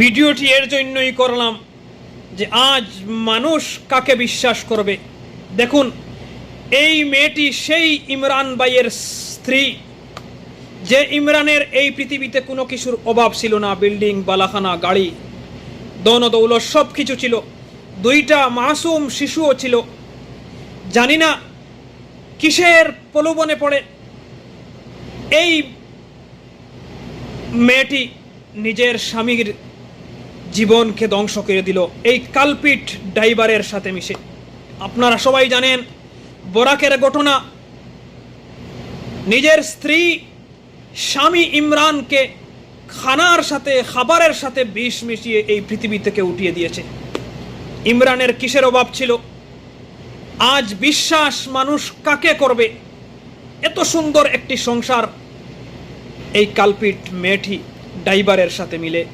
ভিডিওটি এর জন্যই করলাম যে আজ মানুষ কাকে বিশ্বাস করবে? দেখুন, এই মেয়েটি সেই ইমরান বাইয়ের স্ত্রী, যে ইমরানের এই পৃথিবীতে কোনো কিছুর অভাব ছিল না, বিল্ডিং, বালাখানা, গাড়ি দৌলত সব কিছু ছিল। দুইটা মাসুম শিশুও ছিল। জানি না কিসের প্রলোভনে পড়ে এই মেয়েটি নিজের স্বামীর জীবনকে ধ্বংস করে দিল। এই কালপিট ড্রাইভারের সাথে মিশে। আপনারা সবাই জানেন, বরাকের ঘটনা। নিজের স্ত্রী স্বামী ইমরানকে খানার সাথে, খাবারের সাথে বিষ মিশিয়ে এই পৃথিবী থেকে উঠিয়ে দিয়েছে। ইমরানের কিসের অভাব ছিল? আজ বিশ্বাস মানুষ কাকে করবে? এত সুন্দর একটি সংসার। এই কালপিট মেয়েটি ড্রাইভারের সাথে মিলে